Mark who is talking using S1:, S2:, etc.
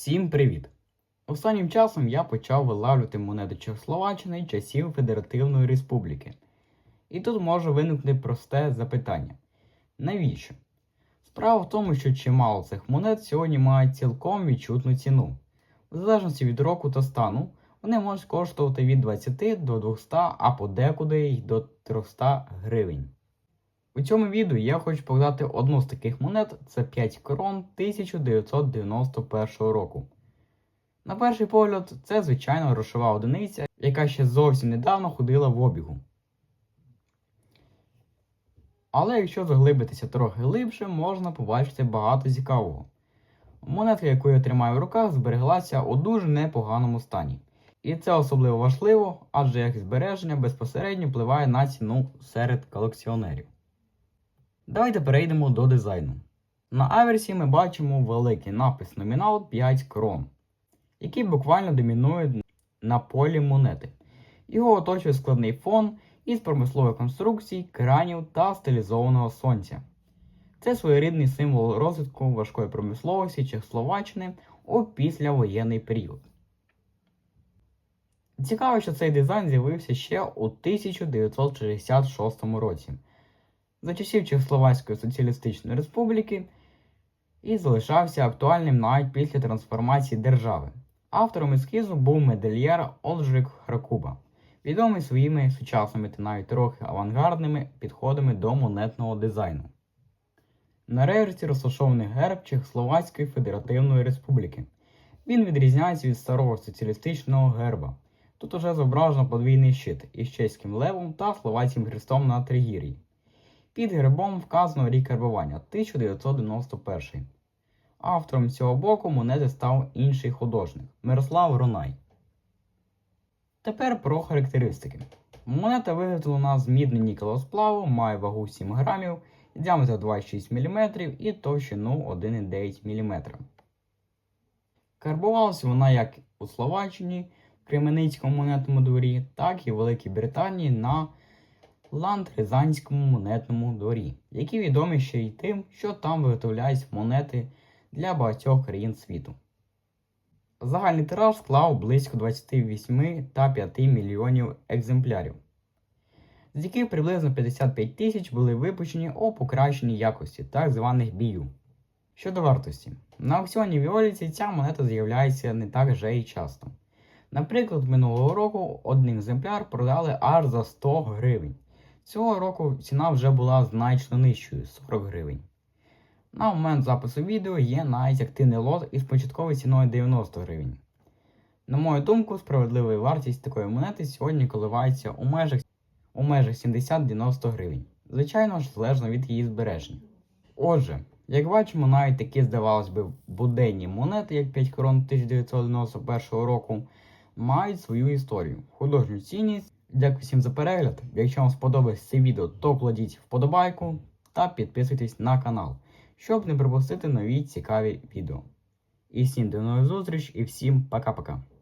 S1: Всім привіт! Останнім часом я почав вилавлювати монети Чехословаччини часів Федеративної Республіки. І тут може виникнути просте запитання: навіщо? Справа в тому, що чимало цих монет сьогодні мають цілком відчутну ціну. В залежності від року та стану, вони можуть коштувати від 20 до 200, а подекуди й до 300 гривень. У цьому відео я хочу показати одну з таких монет це 5 крон 1991 року. На перший погляд, це звичайна грошова одиниця, яка ще зовсім недавно ходила в обігу. Але якщо заглибитися трохи глибше, можна побачити багато цікавого. Монетка, яку я тримаю в руках, збереглася у дуже непоганому стані. І це особливо важливо, адже як збереження безпосередньо впливає на ціну серед колекціонерів. Давайте перейдемо до дизайну. На аверсі ми бачимо великий напис номінал 5 крон, який буквально домінує на полі монети. Його оточує складний фон із промислових конструкцій, кранів та стилізованого сонця. Це своєрідний символ розвитку важкої промисловості Чехословаччини у післявоєнний період. Цікаво, що цей дизайн з'явився ще у 1966 році за часів Чехословацької Соціалістичної Республіки і залишався актуальним навіть після трансформації держави. Автором ескізу був медальєр Олжик Хракуба, відомий своїми сучасними та навіть трохи авангардними підходами до монетного дизайну. На реверсі розташований герб Чехословацької Федеративної Республіки. Він відрізняється від старого соціалістичного герба. Тут уже зображено подвійний щит із чеським левом та словацьким хрестом на тригір'ї. Під гербом вказано рік карбування 1991. Автором цього боку монети став інший художник Мирослав Ронай. Тепер про характеристики. Монета виготовлена з мідно-нікелевого сплаву, має вагу 7 грамів, діаметр 2,6 мм і товщину 1,9 мм. Карбувалася вона як у Словаччині в Кременицькому монетному дворі, так і в Великій Британії на Ланд-Рязанському монетному дворі, які відомі ще й тим, що там виготовляють монети для багатьох країн світу. Загальний тираж склав близько 28,5 мільйонів екземплярів, з яких приблизно 55 тисяч були випущені у покращеній якості, так званих бію. Щодо вартості, на аукціоні Віоліці ця монета з'являється не так вже і часто. Наприклад, минулого року один екземпляр продали аж за 100 гривень. Цього року ціна вже була значно нижчою 40 гривень. На момент запису відео є навіть активний лот із початковою ціною 90 гривень. На мою думку, справедлива вартість такої монети сьогодні коливається у межах у межах 70-90 гривень. Звичайно ж, залежно від її збереження. Отже, як бачимо, навіть такі, здавалось би, буденні монети, як 5 крон 1991 року, мають свою історію, художню цінність. Дякую всім за перегляд. Якщо вам сподобалось це відео, то кладіть вподобайку та підписуйтесь на канал, щоб не пропустити нові цікаві відео. І всім до нових зустріч і всім пока-пока.